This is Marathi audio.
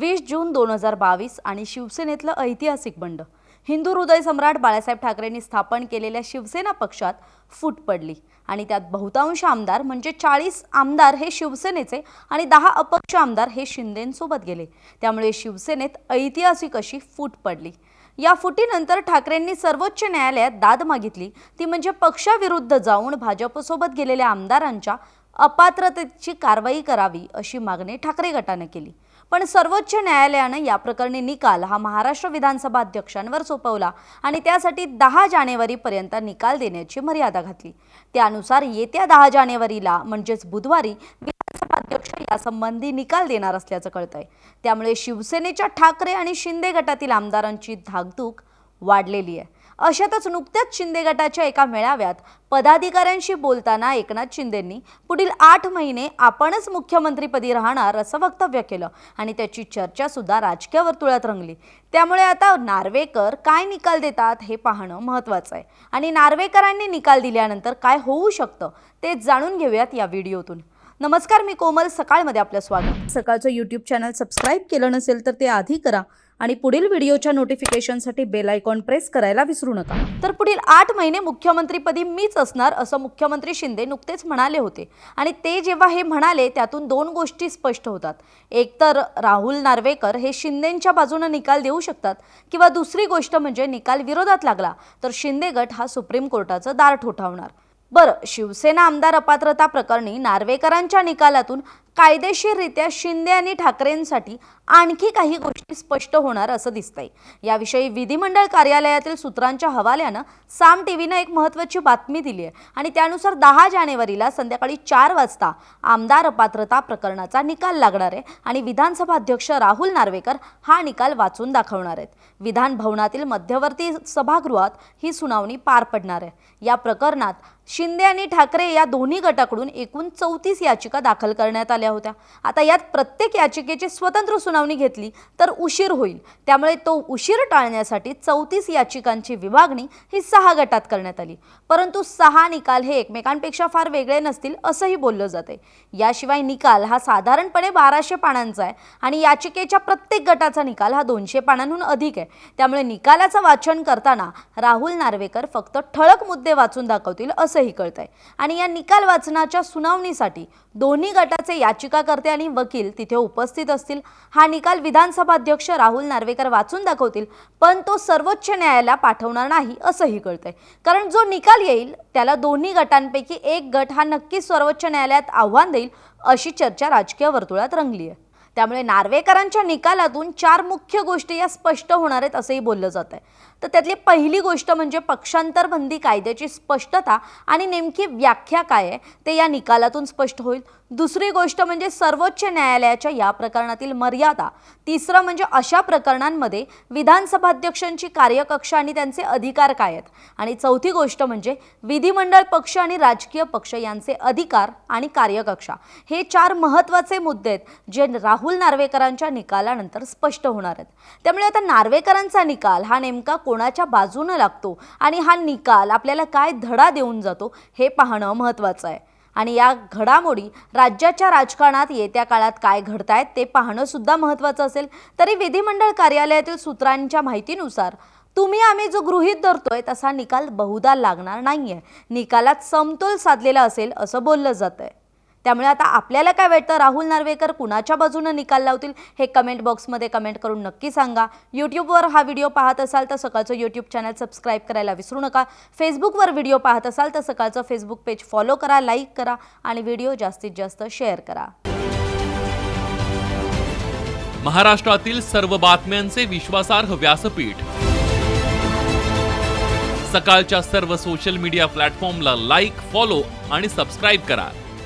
वीस जून दोन हजार बावीस आणि शिवसेनेतलं ऐतिहासिक बंड. हिंदू हृदय सम्राट बाळासाहेब ठाकरेंनी स्थापन केलेल्या शिवसेना पक्षात फूट पडली आणि त्यात बहुतांश आमदार म्हणजे चाळीस आमदार हे शिवसेनेचे आणि दहा अपक्ष आमदार हे शिंदेंसोबत गेले. त्यामुळे शिवसेनेत ऐतिहासिक अशी फूट पडली. या फुटीनंतर ठाकरेंनी सर्वोच्च न्यायालयात दाद मागितली. ती म्हणजे पक्षाविरुद्ध जाऊन भाजपसोबत गेलेल्या आमदारांच्या अपात्रतेची कारवाई करावी अशी मागणी ठाकरे गटानं केली. पण सर्वोच्च न्यायालयानं या प्रकरणी निकाल हा महाराष्ट्र विधानसभा अध्यक्षांवर सोपवला आणि त्यासाठी दहा जानेवारीपर्यंत निकाल देण्याची मर्यादा घातली. त्यानुसार येत्या दहा जानेवारीला म्हणजेच बुधवारी विधानसभा अध्यक्ष यासंबंधी निकाल देणार असल्याचं कळतंय. त्यामुळे शिवसेनेच्या ठाकरे आणि शिंदे गटातील आमदारांची धाकधूक वाढलेली आहे. अशातच नुकत्याच शिंदे गटाच्या एका मेळाव्यात पदाधिकाऱ्यांशी बोलताना एकनाथ शिंदेंनी पुढील आठ महिने आपणच मुख्यमंत्रीपदी राहणार असं वक्तव्य केलं आणि त्याची चर्चा सुद्धा राजकीय वर्तुळात रंगली. त्यामुळे आता नार्वेकर काय निकाल देतात हे पाहणं महत्त्वाचं आहे. आणि नार्वेकरांनी निकाल दिल्यानंतर काय होऊ शकतं ते जाणून घेऊयात या व्हिडिओतून. नमस्कार मी कोमल. सकाळमध्ये आपलं स्वागत. सकाळचं यूट्यूब चॅनल सबस्क्राईब केलं नसेल तर ते आधी करा. आणि पुढील व्हिडिओच्या नोटिफिकेशनसाठी बेल आयकॉन प्रेस करायला विसरू नका. तर पुढील आठ महिने मुख्यमंत्रीपदी मीच असणार असं मुख्यमंत्री शिंदे नुकतेच म्हणाले होते. आणि ते जेव्हा हे म्हणाले त्यातून दोन गोष्टी स्पष्ट होतात. एक तर राहुल नार्वेकर हे शिंदेंच्या बाजूनं निकाल देऊ शकतात किंवा दुसरी गोष्ट म्हणजे निकाल विरोधात लागला तर शिंदे गट हा सुप्रीम कोर्टाचं दार ठोठावणार. बरं शिवसेना आमदार अपात्रता प्रकरणी नार्वेकरांच्या निकालातून कायदेशीररित्या शिंदे आणि ठाकरेंसाठी आणखी काही गोष्टी स्पष्ट होणार असं दिसतंय. याविषयी विधिमंडळ कार्यालयातील सूत्रांच्या हवाल्यानं साम टीव्हीनं एक महत्त्वाची बातमी दिली आहे आणि त्यानुसार दहा जानेवारीला संध्याकाळी चार वाजता आमदार अपात्रता प्रकरणाचा निकाल लागणार आहे आणि विधानसभा अध्यक्ष राहुल नार्वेकर हा निकाल वाचून दाखवणार आहेत. विधान भवनातील मध्यवर्ती सभागृहात ही सुनावणी पार पडणार आहे. या प्रकरणात शिंदे आणि ठाकरे या दोन्ही गटाकडून एकूण चौतीस याचिका दाखल करण्यात आल्या होत्या. आता यात प्रत्येक याचिकेची स्वतंत्र सुनावणी घेतली तर उशीर होईल. त्यामुळे तो उशीर टाळण्यासाठी चौतीस याचिकांची विभागणी ही सहा गटात करण्यात आली. परंतु सहा निकाल हे एकमेकांपेक्षा फार वेगळे नसतील असंही बोललं जाते याशिवाय निकाल हा साधारणपणे बाराशे पानांचा आहे आणि याचिकेच्या प्रत्येक गटाचा निकाल हा दोनशे पानांहून अधिक आहे. त्यामुळे निकालाचं वाचन करताना राहुल नार्वेकर फक्त ठळक मुद्दे वाचून दाखवतील असंही कळतंय. आणि या निकाल वाचनाच्या सुनावणीसाठी दोन्ही गटाचे याचिकाकर्ते आणि वकील तिथे उपस्थित असतील. हा निकाल विधानसभा अध्यक्ष राहुल नार्वेकर वाचून दाखवतील पण तो सर्वोच्च न्यायालयाला पाठवणार नाही असंही कळतंय. कारण जो निकाल येईल त्याला दोन्ही गटांपैकी एक गट हा नक्कीच सर्वोच्च न्यायालयात आव्हान देईल अशी चर्चा राजकीय वर्तुळात रंगली आहे त्यामुळे नार्वेकरांच्या निकालातून चार मुख्य गोष्टी या स्पष्ट होणार आहेत असंही बोललं जात आहे तर त्यातली पहिली गोष्ट म्हणजे पक्षांतर बंदी कायद्याची स्पष्टता आणि नेमकी व्याख्या काय आहे ते या निकालातून स्पष्ट होईल. दुसरी गोष्ट म्हणजे सर्वोच्च न्यायालयाच्या या प्रकरणातील मर्यादा. तिसरं म्हणजे अशा प्रकरणांमध्ये विधानसभाध्यक्षांची कार्यकक्षा आणि त्यांचे अधिकार काय आहेत? आणि चौथी गोष्ट म्हणजे विधिमंडळ पक्ष आणि राजकीय पक्ष यांचे अधिकार आणि कार्यकक्षा. हे चार महत्त्वाचे मुद्दे आहेत जे राहुल नार्वेकरांच्या निकालानंतर स्पष्ट होणार आहेत. त्यामुळे आता नार्वेकरांचा निकाल हा नेमका कोणाच्या बाजूनं लागतो? आणि हा निकाल आपल्याला काय धडा देऊन जातो? हे पाहणं महत्त्वाचं आहे. आणि या घडामोडी राज्याच्या राजकारणात येत्या काळात काय घडतायत ते पाहणं सुद्धा महत्त्वाचं असेल. तरी विधिमंडळ कार्यालयातील सूत्रांच्या माहितीनुसार तुम्ही आम्ही जो गृहीत धरतोय तसा निकाल बहुधा लागणार नाहीये. निकालात समतोल साधलेला असेल असं बोललं जात आहे त्यामुळे आता आपल्याला काय वाटतं? राहुल नार्वेकर कुणाच्या बाजूनं निकाल लावतील? हे कमेंट बॉक्समध्ये कमेंट करून नक्की सांगा. यूट्यूबवर हा व्हिडिओ पाहत असाल तर सकाळचं यूट्यूब चॅनल सबस्क्राईब करायला विसरू नका. फेसबुकवर व्हिडिओ पाहत असाल तर सकाळचं फेसबुक पेज फॉलो करा लाईक करा आणि व्हिडिओ जास्तीत जास्त शेअर करा. महाराष्ट्रातील सर्व बातम्यांचे विश्वासार्ह व्यासपीठ. सकाळच्या सर्व सोशल मीडिया प्लॅटफॉर्मला लाईक फॉलो आणि सबस्क्राईब करा.